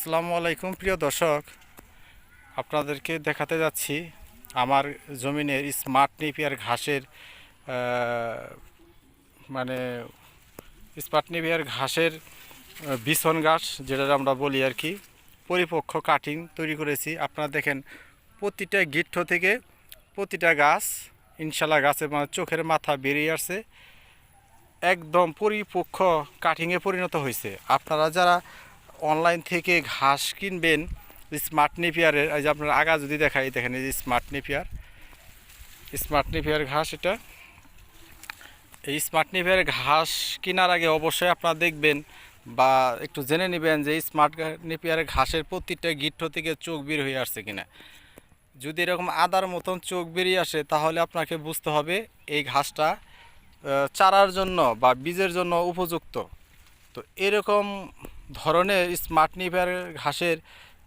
আসসালামু আলাইকুম, প্রিয় দর্শক। আপনাদেরকে দেখাতে যাচ্ছি আমার জমিনের স্মার্ট নেপিয়ার ঘাসের মানে স্মার্ট নেপিয়ার ঘাসের বিছন ঘাস যেটা আমরা বলি আর কি। পরিপক্ষ কাটিং তৈরি করেছি। আপনারা দেখেন, প্রতিটা গিট্ট থেকে প্রতিটা গাছ, ইনশাল্লাহ গাছে মানে চোখের মাথা বেরিয়ে আসছে। একদম পরিপক্ক কাটিংয়ে পরিণত হয়েছে। আপনারা যারা অনলাইন থেকে ঘাস কিনবেন স্মার্ট নেপিয়ারের এই যে আপনার আগা যদি দেখাই দেখেন এই যে স্মার্ট নেপিয়ার স্মার্ট নেপিয়ার ঘাস এটা। এই স্মার্ট নেপিয়ারের ঘাস কেনার আগে অবশ্যই আপনারা দেখবেন বা একটু জেনে নেবেন যে স্মার্ট নেপিয়ারের ঘাসের প্রতিটা গিট্ট থেকে চোখ বের হয়ে আসছে কিনা। যদি এরকম আদার মতন চোখ বেরিয়ে আসে, তাহলে আপনাকে বুঝতে হবে এই ঘাসটা চারার জন্য বা বীজের জন্য উপযুক্ত। তো এরকম ধরনের স্মার্ট নিভার ঘাসের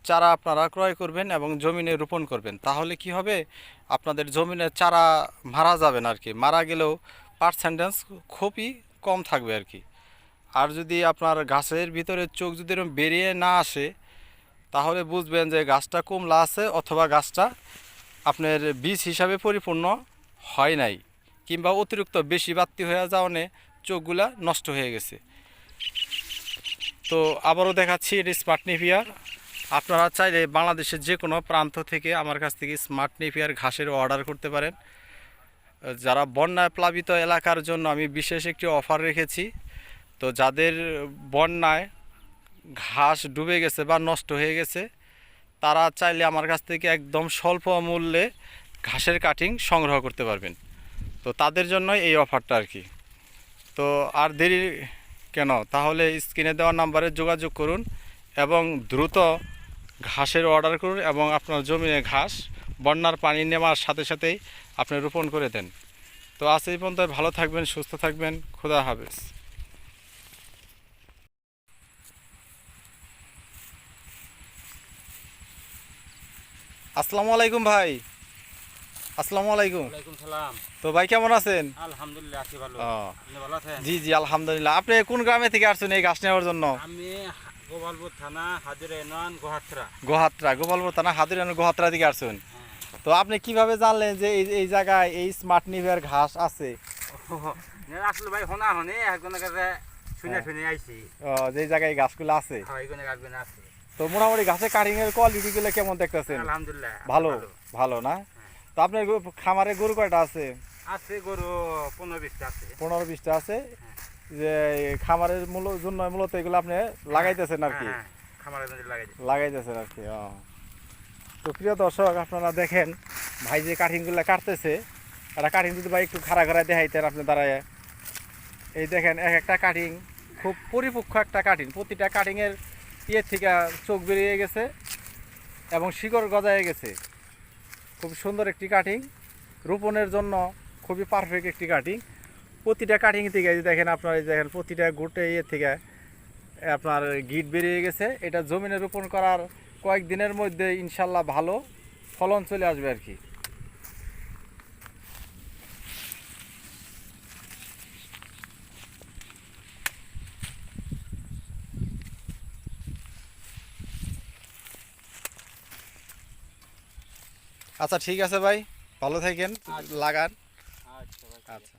চারা আপনারা ক্রয় করবেন এবং জমিনে রোপণ করবেন। তাহলে কি হবে? আপনাদের জমিনের চারা মারা যাবেন আর কি মারা গেলেও পার্সেন্টেজ খুবই কম থাকবে আর কি আর যদি আপনার গাছের ভিতরে চোখ যদি এরকম বেরিয়ে না আসে, তাহলে বুঝবেন যে গাছটা কমলা আছে অথবা গাছটা আপনার বীজ হিসাবে পরিপূর্ণ হয় নাই কিংবা অতিরিক্ত বেশি বাড়তি হয়ে যাওয়ানে চোখগুলা নষ্ট হয়ে গেছে। তো আবারও দেখাচ্ছি এটি স্মার্ট নেপিয়ার আপনারা চাইলে বাংলাদেশের যে কোনো প্রান্ত থেকে আমার কাছ থেকে স্মার্ট নেপিয়ার ঘাসের অর্ডার করতে পারেন। যারা বন্যায় প্লাবিত এলাকার জন্য আমি বিশেষ একটি অফার রেখেছি। তো যাদের বন্যায় ঘাস ডুবে গেছে বা নষ্ট হয়ে গেছে, তারা চাইলে আমার কাছ থেকে একদম স্বল্প মূল্যে ঘাসের কাটিং সংগ্রহ করতে পারবেন। তো তাদের জন্য এই অফারটা আর কি। তো আর দেরি কেন? তাহলে স্ক্রিনে দেওয়া নাম্বারে যোগাযোগ করুন এবং দ্রুত ঘাসের অর্ডার করুন এবং আপনার জমিনে ঘাস, বন্যার পানি নেওয়ার সাথে সাথেই আপনি রোপণ করে দেন। তো আজ এই পর্যন্ত ভালো থাকবেন, সুস্থ থাকবেন। খুদা হাফেজ। আসসালামু আলাইকুম ভাই। আসসালামু আলাইকুম। সালাম। তো ভাই কেমন আছেন? আলহামদুলিল্লাহ আছি ভালো। আপনি ভালো আছেন? জি জি আলহামদুলিল্লাহ। আপনি কোন গ্রামে থেকে আসছেন এই ঘাস নেওয়ার জন্য? আমি গোপালপুর থানা হাজিরা ইউনিয়ন গোহাত্রা। গোহাত্রা গোপালপুর থানা গোহাত্রা থেকে আসছেন। হ্যাঁ। তো আপনি কীভাবে জানলেন যে এই এই জায়গায় এই স্মার্ট নিভের ঘাস আছে? আসলে ভাই হোনা হনে একজনের কাছে শুনে হ্যাঁ। শুনে আইছি। ও, যে জায়গায় গাছগুলো আছে? হ্যাঁ আছে। তো মোটামুটি ঘাসের কাটিং এর কোয়ালিটি গুলো কেমন দেখতেছেন? আলহামদুলিল্লাহ ভালো ভালো। না? তো আপনার খামারে গরু কয়টা আছে? আছে গরু পনেরো বিশটা আছে। পনেরো বিশটা আছে। যে খামারের মূল জন্য মূলত এগুলো আপনি লাগাইতেছেন আর কি? হ্যাঁ, হ্যাঁ, খামারের জন্য লাগাইতেছেন আর কি তো প্রিয় দর্শক আপনারা দেখেন ভাই যে কাঠিংগুলো কাটতেছে একটা কাঠিং যদি ভাই একটু খাড়া খাড়া দেখাইতেন আপনি দাঁড়ায়। এই দেখেন এক একটা কাটিং খুব পরিপক্ক একটা কাটিং প্রতিটা কাটিংয়ের ইয়ে থেকে চোখ বেরিয়ে গেছে এবং শিকড় গজায় গেছে। খুব সুন্দর একটি কাটিং রোপণের জন্য খুবই পারফেক্ট একটি কাটিং প্রতিটা কাটিং থেকে দেখেন আপনার, এই দেখেন প্রতিটা গোটে ইয়ে থেকে আপনার গিট বেরিয়ে গেছে। এটা জমিনে রোপণ করার কয়েকদিনের মধ্যে ইনশাল্লাহ ভালো ফলন চলে আসবে আর কি। আচ্ছা ঠিক আছে ভাই। ভালো থাকেন লাগান। আচ্ছা।